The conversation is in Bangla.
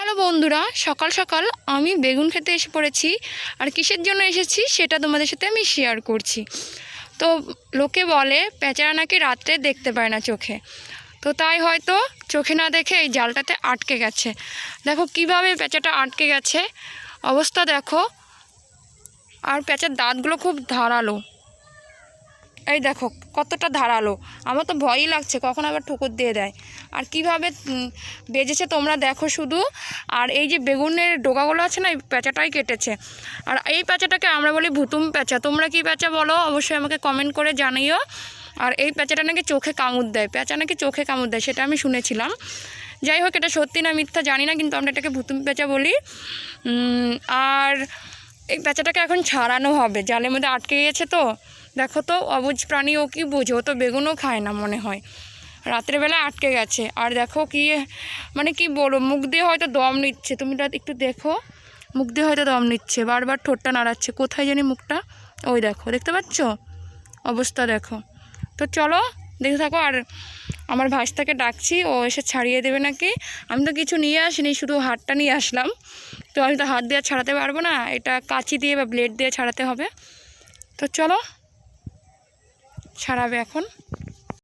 হ্যালো বন্ধুরা, সকাল সকাল আমি বেগুন খেতে এসে পড়েছি। আর কিসের জন্য এসেছি সেটা তোমাদের সাথে আমি শেয়ার করছি। তো লোকে বলে পেঁচারা নাকি রাত্রে দেখতে পায় না চোখে। তো তাই হয়তো চোখে না দেখে এই জালটাতে আটকে গেছে। দেখো কীভাবে পেঁচাটা আটকে গেছে। অবস্থা দেখো। আর পেঁচার দাঁতগুলো খুব ধারালো। এই দেখো, কতটা ধারালো। আমার তো ভয়ই লাগছে, কখন আবার ঠুকুর দিয়ে দেয়। আর কীভাবে বেজেছে তোমরা দেখো শুধু। আর এই যে বেগুনের ডোকাগুলো আছে না, এই প্যাঁচাটাই কেটেছে। আর এই প্যাঁচাটাকে আমরা বলি ভুতুম প্যাঁচা। তোমরা কি প্যাঁচা বলো, অবশ্যই আমাকে কমেন্ট করে জানিও। আর এই প্যাঁচাটা নাকি চোখে কামড় দেয়। প্যাঁচা নাকি চোখে কামড় দেয়, সেটা আমি শুনেছিলাম। যাই হোক, এটা সত্যি না মিথ্যা জানি না, কিন্তু আমরা এটাকে ভুতুম প্যাঁচা বলি। আর এই প্যাঁচাটাকে এখন ছাড়ানো হবে। জালের মধ্যে আটকে গিয়েছে তো। দেখো তো, অবুজ প্রাণী ও কি বোঝে? ও তো বেগুনও খায় না মনে হয়। রাত্রেবেলা আটকে গেছে। আর দেখো কি মানে কি বলো মুখ দিয়ে হয়তো দম নিচ্ছে। তুমি একটু দেখো। মুখ দিয়ে হয়তো দম নিচ্ছে। বারবার ঠোঁটটা নাড়াচ্ছে। কোথায় জানি মুখটা? ওই দেখো, দেখতে পাচ্ছ? অবস্থা দেখো। তো চলো দেখে থাকো। আর আমার ভাইস্তাকে ডাকছি। ও এসে ছাড়িয়ে দেবে নাকি? আমি তো কিছু নিয়ে আসিনি, শুধু হাতটা নিয়ে আসলাম। তো আমি তো হাত দিয়ে ছাড়াতে পারব না। এটা কাঁচি দিয়ে বা ব্লেড দিয়ে ছাড়াতে হবে। তো চলো ছাড়াবে এখন।